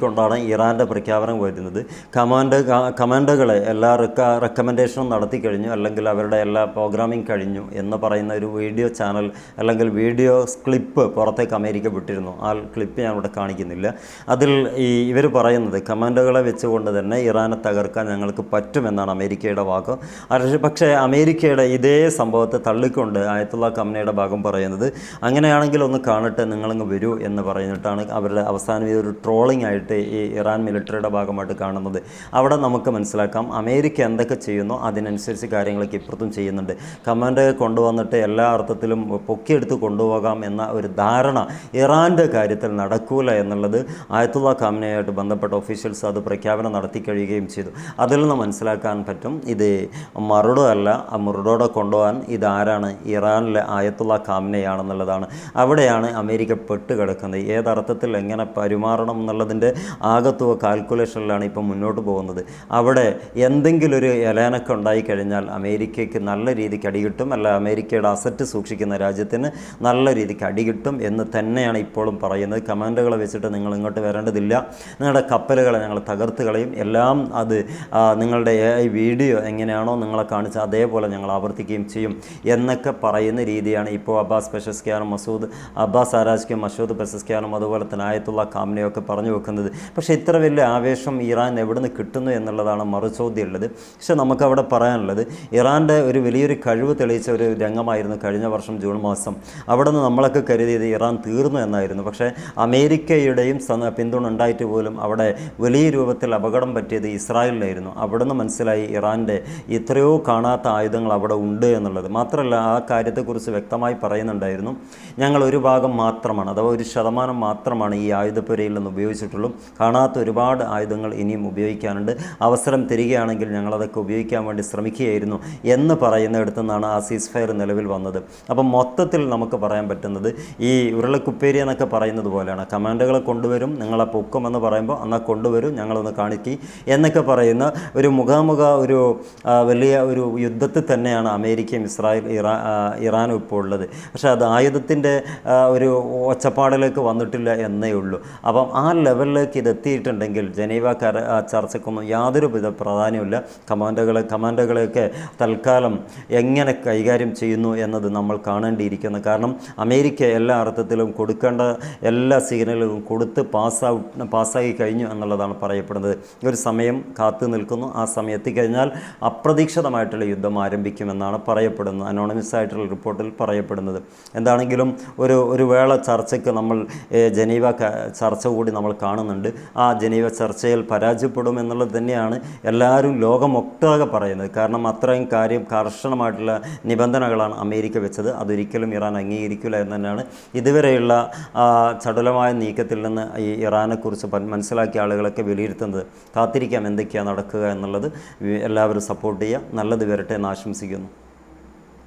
കൊണ്ടാണ് ഇറാന്റെ പ്രഖ്യാപനം വരുന്നത്. കമാൻഡ് കമാൻഡുകളെ എല്ലാ റെക്ക റെക്കമെൻഡേഷനും നടത്തി കഴിഞ്ഞു അല്ലെങ്കിൽ അവരുടെ എല്ലാ പ്രോഗ്രാമിംഗ് കഴിഞ്ഞു എന്ന് പറയുന്ന ഒരു വീഡിയോ ചാനൽ അല്ലെങ്കിൽ വീഡിയോ ക്ലിപ്പ് പുറത്തേക്ക് അമേരിക്ക വിട്ടിരുന്നു. ആ ക്ലിപ്പ് ഞാൻ ഇവിടെ കാണിക്കുന്നില്ല. അതിൽ ഈ ഇവർ പറയുന്നത് കമാൻഡുകളെ വെച്ചുകൊണ്ട് തന്നെ ഇറാനെ തകർക്കാൻ ഞങ്ങൾക്ക് പറ്റുമെന്നാണ് അമേരിക്കയുടെ വാക്ക്. പക്ഷേ അമേരിക്കയുടെ ഇതേ സംഭവത്തെ തള്ളിക്കൊണ്ട് ആയത്തുള്ള കമ്പനിയുടെ ഭാഗം പറയുന്നത് അങ്ങനെയാണെങ്കിൽ ഒന്ന് കാണട്ടെ നിങ്ങളങ്ങ് വരൂ എന്ന് പറഞ്ഞിട്ടാണ് അവരുടെ അവസാനം ഒരു ട്രോളിംഗ് ആയിട്ട് ഈ ഇറാൻ മിലിറ്ററിയുടെ ഭാഗമായിട്ട് കാണുന്നത്. അവിടെ നമുക്ക് മനസ്സിലാക്കാം അമേരിക്ക എന്തൊക്കെ ചെയ്യുന്നോ അതിനനുസരിച്ച് കാര്യങ്ങളൊക്കെ ഇപ്പുറത്തും ചെയ്യുന്നുണ്ട്. കമാൻഡ് കൊണ്ടുവന്നിട്ട് എല്ലാ അർത്ഥത്തിലും പൊക്കിയെടുത്ത് കൊണ്ടുപോകാം എന്ന ഒരു ധാരണ ഇറാന്റെ കാര്യത്തിൽ നടക്കൂല എന്നുള്ളത് ആയത്തുള്ള കാമനയായിട്ട് ബന്ധപ്പെട്ട ഒഫീഷ്യൽസ് അത് പ്രഖ്യാപനം നടത്തി കഴിയുകയും ചെയ്തു. അതിൽ നിന്ന് മനസ്സിലാക്കാൻ പറ്റും ഇത് മറുടോ അല്ല മുറുടോടെ കൊണ്ടുപോകാൻ ഇതാരാണ് ഇറാനിലെ ആയത്തുള്ള കാമനയാണെന്നുള്ളതാണ് അവിടെയാണ് അമേരിക്ക പെട്ടുകിടക്കുന്നത്. ഏതർത്ഥത്തിൽ എങ്ങനെ പെരുമാറണം എന്നുള്ളതിന്റെ ആകത്തുക കാൽക്കുലേഷനിലാണ് ഇപ്പം മുന്നോട്ട് പോകുന്നത്. അവിടെ എന്തെങ്കിലും ഒരു ഇലയനക്കം ഉണ്ടായി കഴിഞ്ഞാൽ അമേരിക്കയ്ക്ക് നല്ല രീതിക്ക് അടികിട്ടും അല്ല അമേരിക്കയുടെ അസറ്റ് സൂക്ഷിക്കുന്ന രാജ്യത്തിന് നല്ല രീതിക്ക് അടികിട്ടും എന്ന് തന്നെയാണ് ഇപ്പോഴും പറയുന്നത്. കമാൻഡുകളെ വെച്ചിട്ട് നിങ്ങൾ ഇങ്ങോട്ട് വരേണ്ടതില്ല. നിങ്ങളുടെ കപ്പലുകളെ ഞങ്ങൾ തകർത്ത് കളയും. എല്ലാം അത് നിങ്ങളുടെ വീഡിയോ എങ്ങനെയാണോ നിങ്ങളെ കാണിച്ച അതേപോലെ ഞങ്ങൾ ആവർത്തിക്കുകയും ചെയ്യും എന്നൊക്കെ പറയുന്ന രീതിയാണ് ഇപ്പോൾ അബ്ബാസ് പെഷസ്കിയാനും മസൂദ് അബ്ബാസ് ആരാജ്ക്കും മസൂദ് പെസസ്കിയാനും അതുപോലെ തന്നെ ആയത്തുള്ള കാമനയൊക്കെ പറഞ്ഞു വെക്കുന്നത്. പക്ഷേ ഇത്ര വലിയ ആവേശം ഇറാൻ എവിടെ നിന്ന് കിട്ടുന്നു എന്നുള്ളതാണ് മറുചോദ്യം ഉള്ളത് പക്ഷേ നമുക്കവിടെ പറയാനുള്ളത് ഇറാന്റെ ഒരു വലിയൊരു കഴിവ് തെളിയിച്ച ഒരു രംഗമായിരുന്നു കഴിഞ്ഞ വർഷം ജൂൺ മാസം. അവിടെ നിന്ന് നമ്മളൊക്കെ കരുതിയത് ഇറാൻ തീർന്നു എന്നായിരുന്നു. പക്ഷേ അമേരിക്കയുടെയും പിന്തുണ ഉണ്ടായിട്ട് പോലും അവിടെ വലിയ രൂപത്തിൽ അപകടം പറ്റിയത് ഇസ്രായേലിലായിരുന്നു. അവിടെ നിന്ന് മനസ്സിലായി ഇറാന്റെ എത്രയോ കാണാത്ത ആയുധങ്ങൾ അവിടെ ഉണ്ട് എന്നുള്ളത്. മാത്രമല്ല ആ കാര്യത്തെക്കുറിച്ച് വ്യക്തമായി പറയുന്നുണ്ടായിരുന്നു ഞങ്ങൾ ഒരു ഭാഗം മാത്രമാണ് അഥവാ ഒരു ശതമാനം മാത്രമാണ് ഈ ആയുധപ്പുരയിൽ നിന്ന് ഉപയോഗിച്ചിട്ടുള്ളൂ. കാണാത്ത ഒരുപാട് ആയുധങ്ങൾ ഇനിയും ഉപയോഗിക്കാനുണ്ട്. അവസരം തരികയാണെങ്കിൽ ഞങ്ങളതൊക്കെ ഉപയോഗിക്കാൻ വേണ്ടി ശ്രമിക്കുകയായിരുന്നു എന്ന് പറയുന്നിടത്തു നിന്നാണ് ആ സീസ് ഫയർ നിലവിൽ വന്നത്. അപ്പം മൊത്തത്തിൽ നമുക്ക് പറയാൻ പറ്റുന്നത് ഈ ഉരുളക്കുപ്പേരി എന്നൊക്കെ പറയുന്നത് പോലെയാണ്. കമാൻഡുകളെ കൊണ്ടുവരും നിങ്ങളെ പൊക്കും എന്ന് പറയുമ്പോൾ എന്നാൽ കൊണ്ടുവരും ഞങ്ങളൊന്ന് കാണിക്കി എന്നൊക്കെ പറയുന്ന ഒരു മുഖാമുഖ ഒരു വലിയ ഒരു യുദ്ധത്തിൽ തന്നെയാണ് അമേരിക്കയും ഇസ്രായേൽ ഇറാ ഇറാനും ഇപ്പോൾ ഉള്ളത്. പക്ഷേ അത് ആയുധത്തിന്റെ ഒരു ഒച്ചപ്പാടിലേക്ക് വന്നിട്ടില്ല എന്നേ ഉള്ളൂ. അപ്പം ആ ലെവലിലേക്ക് ഇത് എത്തിയിട്ടുണ്ടെങ്കിൽ ജനീവ കര ആ, ചർച്ചയ്ക്കൊന്നും യാതൊരു വിധ പ്രാധാന്യമില്ല കമാൻഡുകളെ കമാൻഡുകളെയൊക്കെ തൽക്കാലം എങ്ങനെ കൈകാര്യം ചെയ്യുന്നു എന്നത് നമ്മൾ കാണേണ്ടിയിരിക്കുന്നു. കാരണം അമേരിക്ക എല്ലാ അർത്ഥത്തിലും കൊടുക്കേണ്ട എല്ലാ സിഗ്നലുകളും കൊടുത്ത് പാസ്സാവും പാസ്സായി കഴിഞ്ഞു എന്നുള്ളതാണ് പറയപ്പെടുന്നത്. ഒരു സമയം കാത്തു നിൽക്കുന്നു. ആ സമയം എത്തിക്കഴിഞ്ഞാൽ അപ്രതീക്ഷിതമായിട്ടുള്ള യുദ്ധം ആരംഭിക്കുമെന്നാണ് പറയപ്പെടുന്നത്. അനോണമിസ് ആയിട്ടുള്ള റിപ്പോർട്ടിൽ പറയപ്പെടുന്നത്. എന്താണെങ്കിലും ഒരു ഒരു വേള ചർച്ചയ്ക്ക് നമ്മൾ ജനീവ ചർച്ച കൂടി നമ്മൾ കാണുന്നുണ്ട് ആ ജനീവ ചർച്ചയിൽ പരാജയപ്പെടും എന്നുള്ളത് തന്നെയാണ് എല്ലാവരും ലോകമൊട്ടാകെ പറയുന്നത്. കാരണം അത്രയും കാര്യം കർശനമായിട്ടുള്ള നിബന്ധനകളാണ് അമേരിക്ക വെച്ചത്. അതൊരിക്കലും ഇറാൻ അംഗീകരിക്കില്ല എന്ന് തന്നെയാണ്. ഇതുവരെയുള്ള ചടുലമായ നീക്കത്തിൽ നിന്ന് ഈ ഇറാനെക്കുറിച്ച് മനസ്സിലാക്കിയ ആളുകളൊക്കെ വിലയിരുത്തുന്നത് കാത്തിരിക്കാം എന്തൊക്കെയാണ് നടക്കുക എന്നുള്ളത്. എല്ലാവരും സപ്പോർട്ട് ചെയ്യുക. നല്ലത് വരട്ടെ എന്ന് ആശംസിക്കുന്നു.